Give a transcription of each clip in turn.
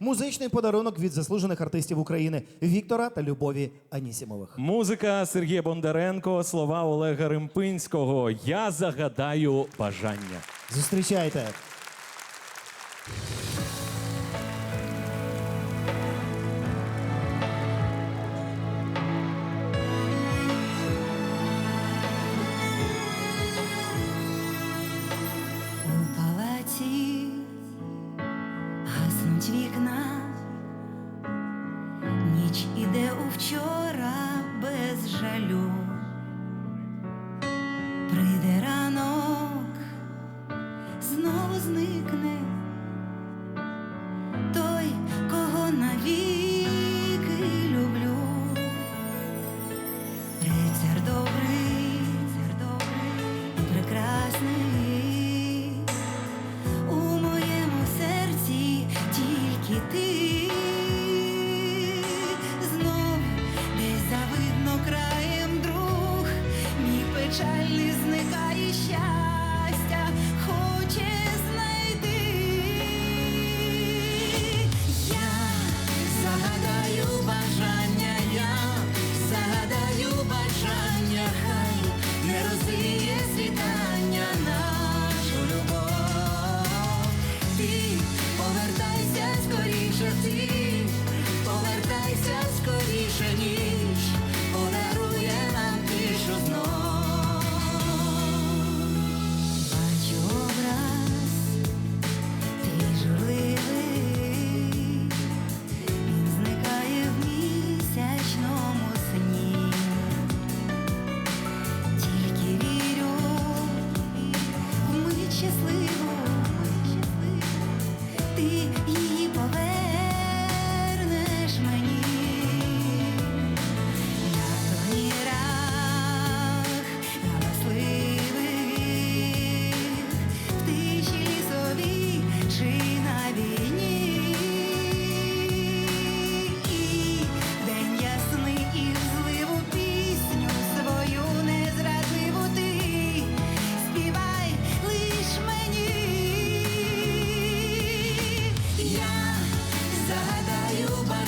музичний подарунок від заслужених артистів України Віктора та Любові Анісімових. Музика Сергія Бондаренко, слова Олега Римпинського. Я загадаю бажання. Зустрічайте. вікна, ніч іде у вчора без жалю. repeat.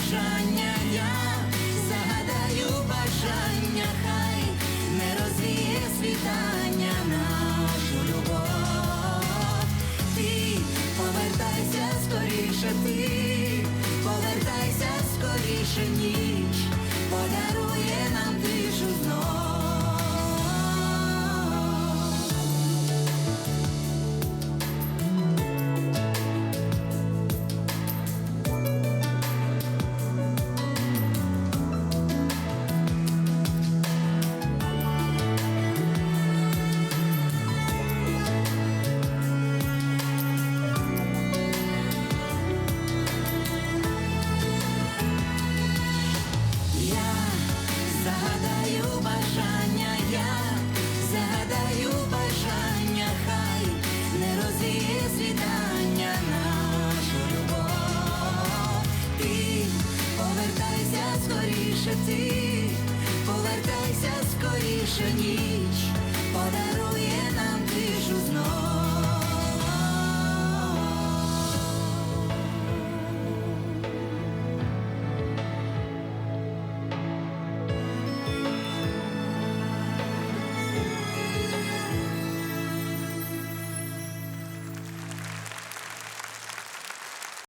бажання я загадаю бажання, хай не розвіє світання нашу любов. Ти повертайся скоріше, ти повертайся скоріше ніч, подаруй. скоріше ти, повертайся скоріше ніч.